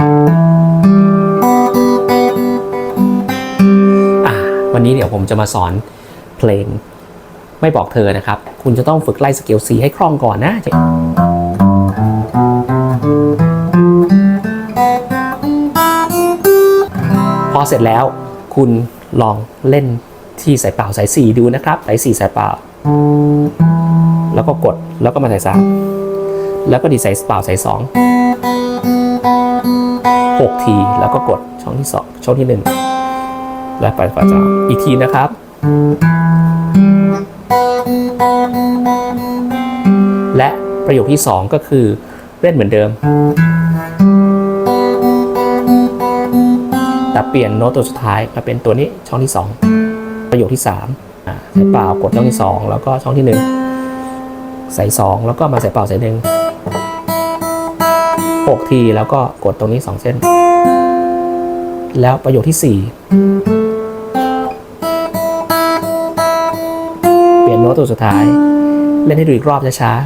วันนี้เดี๋ยวผมจะมาสอนเพลงไม่บอกเธอนะครับ คุณจะต้องฝึกไล่สเกล C ให้คล่องก่อนนะ พอเสร็จแล้วคุณลองเล่นที่สายเปล่าสายสีดูนะครับ สายสีสายเปล่า แล้วก็กดแล้วก็มาสายสามแล้วก็ดีสายเปล่าสายส องหกที แล้วก็กดช่องที่สองช่องที่หนึ่งและไปฝ่าจาอีกทีนะครับ และประโยคที่สองก็คือเล่นเหมือนเดิม แต่เปลี่ยนโน้ตตัวสุดท้ายมาเป็นตัวนี้ช่องที่ 2 ประโยคที่3ใส่เปล่ากดช่องที่ 2 แล้วก็ช่องที่ 1 ใส่ 2 แล้วก็มาใส่เปล่าใส่หนึ่ง 6 ที แล้วก็กดตรงนี้ 2 เส้น แล้วประโยคที่ 4 เปลี่ยนโน้ตตัวสุดท้าย เล่นให้ดูอีกรอบช้าๆ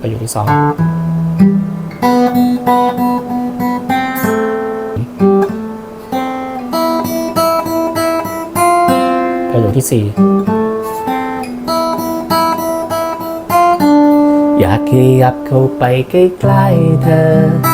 ประโยคที่ 2ประโยคที่สี่ อยากขยับเข้าไปใกล้ๆเธอ